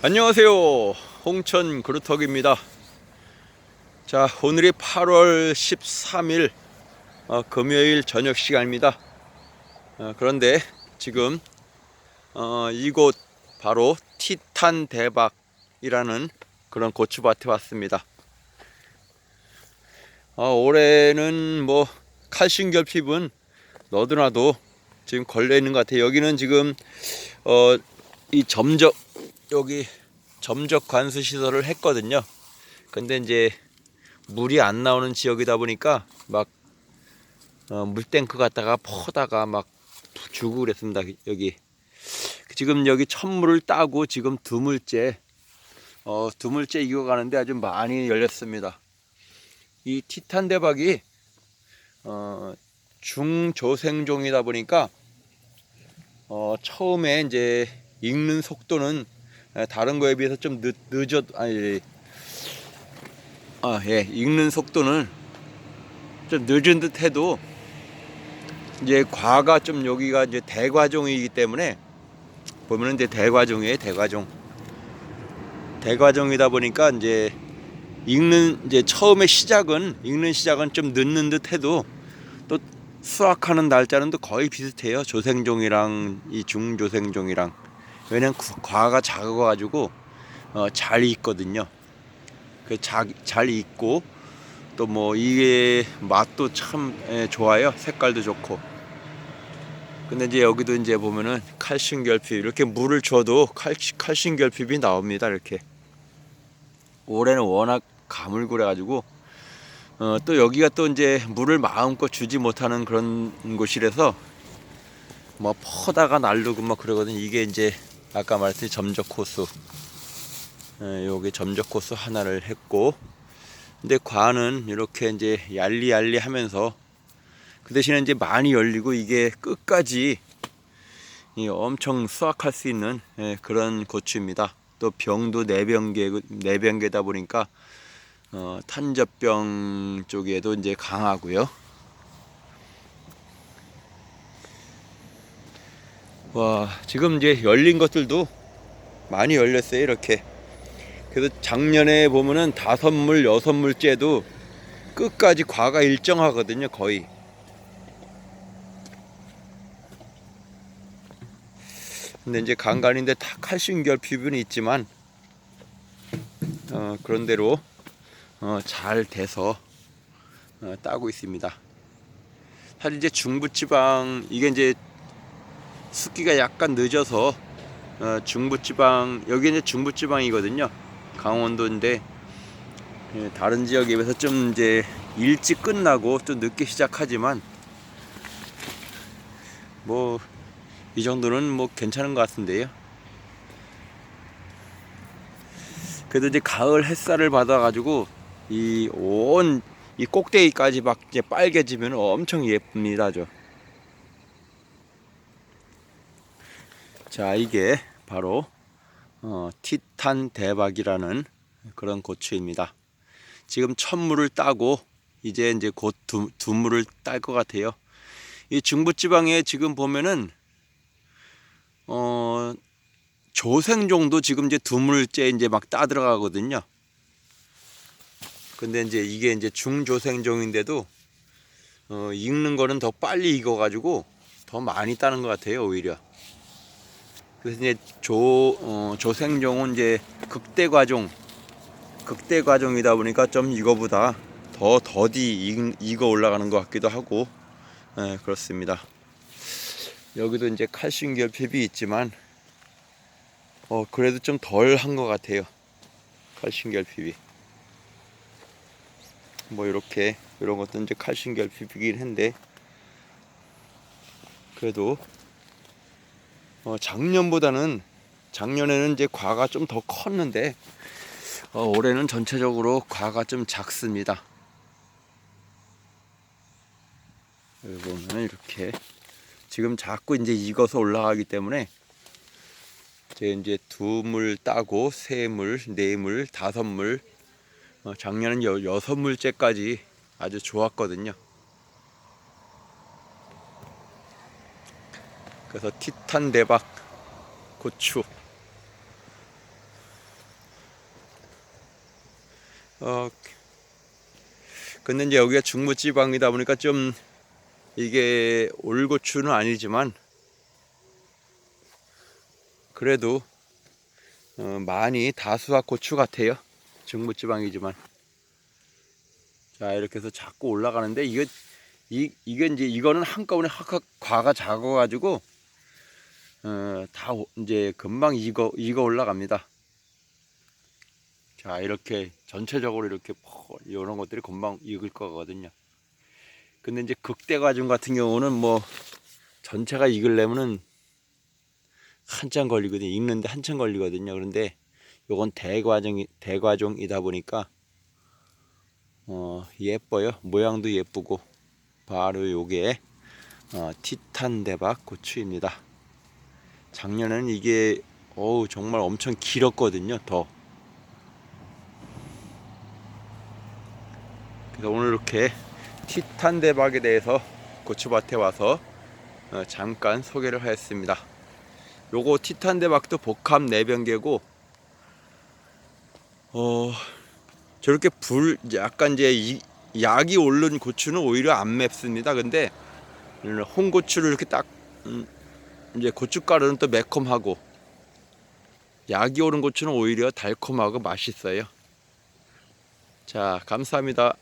안녕하세요. 홍천 그루터기입니다. 자, 오늘이 8월 13일 어, 금요일 저녁 시간입니다. 어, 그런데 지금 어, 이곳 바로 티탄 대박이라는 그런 고추밭에 왔습니다. 어, 올해는 뭐 칼슘 결핍은 너도나도 지금 걸려 있는 것 같아요. 여기는 지금 어, 이 점적 여기 점적 관수 시설을 했거든요. 근데 이제 물이 안 나오는 지역이다 보니까 막 어, 물탱크 갖다가 퍼다가 막 주고 그랬습니다. 여기 지금 여기 천물을 따고 지금 두물째 어, 두물째 익어가는데 아주 많이 열렸습니다. 이 티탄 대박이 어, 중조생종이다 보니까 어, 처음에 이제 익는 속도는 에, 다른 거에 비해서 좀 늦, 늦어 아니 아, 예. 익는 속도는 좀 늦은 듯 해도 이제 과가 좀 여기가 이제 대과종이기 때문에 보면은 이제 대과종이에요, 대과종. 대과종이다 보니까 이제 익는 이제 처음에 시작은 익는 시작은 좀 늦는 듯 해도 또 수확하는 날짜는 또 거의 비슷해요. 조생종이랑 이 중조생종이랑. 왜냐면 구- 과가 작아가지고 어, 잘 익거든요. 그잘 익고 또 뭐 이게 맛도 참 예, 좋아요. 색깔도 좋고. 근데 이제 여기도 이제 보면은 칼슘 결핍 이렇게 물을 줘도 칼, 칼슘 결핍이 나옵니다. 이렇게. 올해는 워낙 가물고 그래가지고 어, 또 여기가 또 이제 물을 마음껏 주지 못하는 그런 곳이라서 뭐 퍼다가 날르고 막 그러거든. 이게 이제 아까 말했듯이 점적 코스. 예, 요게 점적 코스 하나를 했고, 근데 과는 이렇게 이제 얄리얄리 하면서 그 대신에 이제 많이 열리고 이게 끝까지 이 엄청 수확할 수 있는 예, 그런 고추입니다. 또 병도 내병계 내병계다 보니까 어, 탄저병 쪽에도 이제 강하고요. 와 지금 이제 열린 것들도 많이 열렸어요 이렇게. 그래서 작년에 보면은 다섯 물 여섯 물째도 끝까지 과가 일정하거든요 거의. 근데 이제 간간인데 다 칼슘 결핍은 있지만 어, 그런 대로 어, 잘 돼서 어, 따고 있습니다. 사실 이제 중부지방 이게 이제 습기가 약간 늦어서 어, 중부지방 여기 이제 중부지방이거든요. 강원도인데 예, 다른 지역에 비해서 좀 이제 일찍 끝나고 좀 늦게 시작하지만 뭐 이 정도는 뭐 괜찮은 것 같은데요. 그래도 이제 가을 햇살을 받아가지고 이 온이 꼭대기까지 막 이제 빨개지면 엄청 예쁩니다, 저. 자, 이게 바로 어, 티탄 대박이라는 그런 고추입니다. 지금 천물을 따고 이제 이제 곧 두, 두물을 딸 것 같아요. 이 중부지방에 지금 보면은 어 조생종도 지금 이제 두물째 이제 막 따 들어가거든요. 근데 이제 이게 이제 중조생종인데도 어, 익는 거는 더 빨리 익어 가지고 더 많이 따는 것 같아요 오히려. 그래서 이제 조 어, 조생종은 이제 극대 과종 극대 과종이다 보니까 좀 이거보다 더 더디 익, 익어 올라가는 것 같기도 하고 예, 그렇습니다. 여기도 이제 칼슘 결핍이 있지만 어 그래도 좀 덜 한 것 같아요. 칼슘 결핍이 뭐 이렇게 이런 것도 이제 칼슘 결핍이긴 한데 그래도 어, 작년보다는 작년에는 이제 과가 좀 더 컸는데 어, 올해는 전체적으로 과가 좀 작습니다. 여기 보면 이렇게 지금 자꾸 이제 익어서 올라가기 때문에 제 이제 두 물 따고 세 물, 네 물, 다섯 물, 어, 작년은 여, 여섯 물째까지 아주 좋았거든요. 그래서 티탄 대박 고추 어 근데 이제 여기가 중부지방이다 보니까 좀 이게 올고추는 아니지만 그래도 어, 많이 다수학 고추 같아요. 중부지방이지만 자 이렇게 해서 자꾸 올라가는데 이거 이 이게 이제 이거는 한꺼번에 확확 과가 작아가지고 어, 다 오- 이제 금방 익어 익어 올라갑니다. 자 이렇게 전체적으로 이렇게 퍼- 이런 것들이 금방 익을 거거든요. 근데 이제 극대 과중 같은 경우는 뭐 전체가 익으려면은 한참 걸리거든요. 익는데 한참 걸리거든요. 그런데 요건 대과정이 대과종이다 보니까 어 예뻐요. 모양도 예쁘고 바로 요게 어, 티탄 대박 고추입니다. 작년에는 이게 어우 정말 엄청 길었거든요. 더 그래서 오늘 이렇게 티탄 대박에 대해서 고추밭에 와서 어, 잠깐 소개를 하였습니다. 요거 티탄 대박도 복합 내병계고 어 저렇게 불 약간 이제 이, 약이 오른 고추는 오히려 안 맵습니다. 근데 홍고추를 이렇게 딱 음, 이제 고춧가루는 또 매콤하고 약이 오른 고추는 오히려 달콤하고 맛있어요. 자, 감사합니다.